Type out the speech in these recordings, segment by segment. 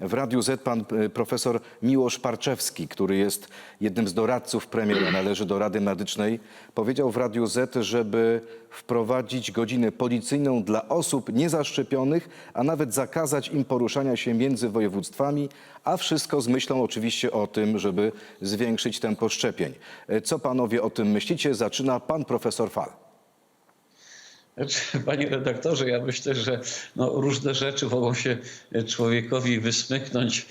W Radiu Z pan y, profesor Miłosz Parczewski, który jest jednym z doradców premiera, należy do Rady Medycznej, powiedział w Radiu Z, żeby wprowadzić godzinę policyjną dla osób niezaszczepionych, a nawet zakazać im poruszania się między województwami, a wszystko z myślą oczywiście o tym, żeby zwiększyć tempo szczepień. Y, Co panowie o tym myślicie? Zaczyna pan profesor Fal. Znaczy, Panie redaktorze, ja myślę, że no, różne rzeczy mogą się człowiekowi wysmyknąć e,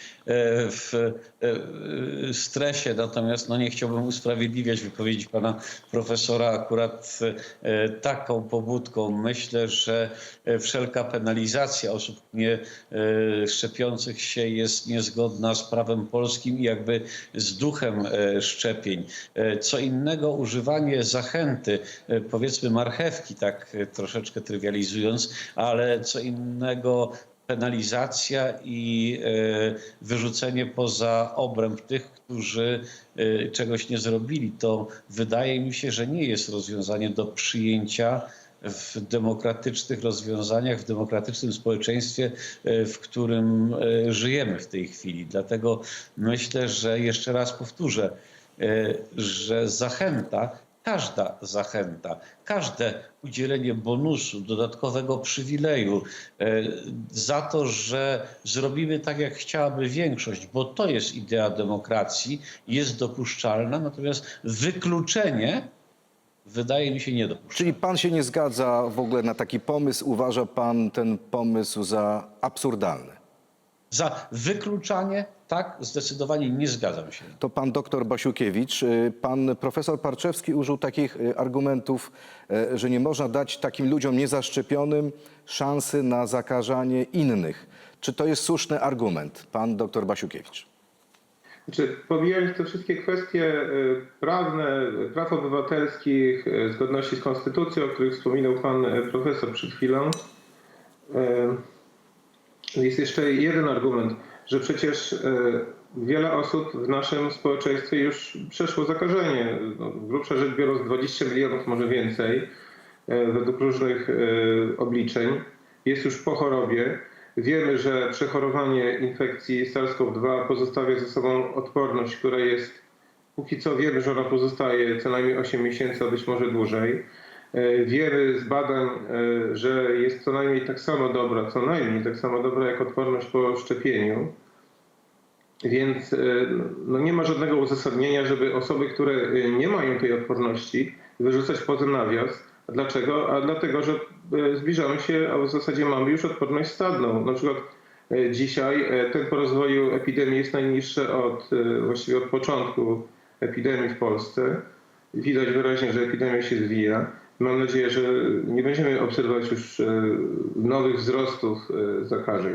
w e, stresie, natomiast no, nie chciałbym usprawiedliwiać wypowiedzi pana profesora akurat e, taką pobudką. Myślę, że wszelka penalizacja osób nie szczepiących się jest niezgodna z prawem polskim i jakby z duchem szczepień. Co innego używanie zachęty, powiedzmy marchewki, tak troszeczkę trywializując, ale co innego penalizacja i e, wyrzucenie poza obręb tych, którzy e, czegoś nie zrobili. To wydaje mi się, że nie jest rozwiązanie do przyjęcia w demokratycznych rozwiązaniach, w demokratycznym społeczeństwie, e, w którym żyjemy w tej chwili. Dlatego myślę, że jeszcze raz powtórzę, że zachęta, każda zachęta, każde udzielenie bonusu, dodatkowego przywileju e, za to, że zrobimy tak, jak chciałaby większość, bo to jest idea demokracji, jest dopuszczalna, natomiast wykluczenie wydaje mi się niedopuszczalne. Czyli pan się nie zgadza w ogóle na taki pomysł? Uważa pan ten pomysł za absurdalny? Za wykluczanie, tak, zdecydowanie nie zgadzam się. To pan doktor Basiukiewicz. Y, Pan profesor Parczewski użył takich y, argumentów, y, że nie można dać takim ludziom niezaszczepionym szansy na zakażanie innych. Czy to jest słuszny argument, pan doktor Basiukiewicz? Znaczy, pomijając te wszystkie kwestie prawne, praw obywatelskich, zgodności z konstytucją, o których wspominał pan profesor przed chwilą, jest jeszcze jeden argument, że przecież y, wiele osób w naszym społeczeństwie już przeszło zakażenie. No, grubsza rzecz biorąc 20 milionów, może więcej, y, według różnych y, obliczeń, jest już po chorobie. Wiemy, że przechorowanie infekcji SARS-CoV-2 pozostawia ze sobą odporność, która jest, póki co wiemy, że ona pozostaje co najmniej 8 miesięcy, a być może dłużej. E, Wiemy z badań, e, że jest co najmniej tak samo dobra, co najmniej tak samo dobra jak odporność po szczepieniu. Więc e, no nie ma żadnego uzasadnienia, żeby osoby, które nie mają tej odporności, wyrzucać poza nawias. Dlaczego? A dlatego, że zbliżamy się, a w zasadzie mamy już odporność stadną. Na przykład dzisiaj tempo rozwoju epidemii jest najniższe od właściwie od początku epidemii w Polsce. Widać wyraźnie, że epidemia się zwija. Mam nadzieję, że nie będziemy obserwować już e, nowych wzrostów e, zakażeń.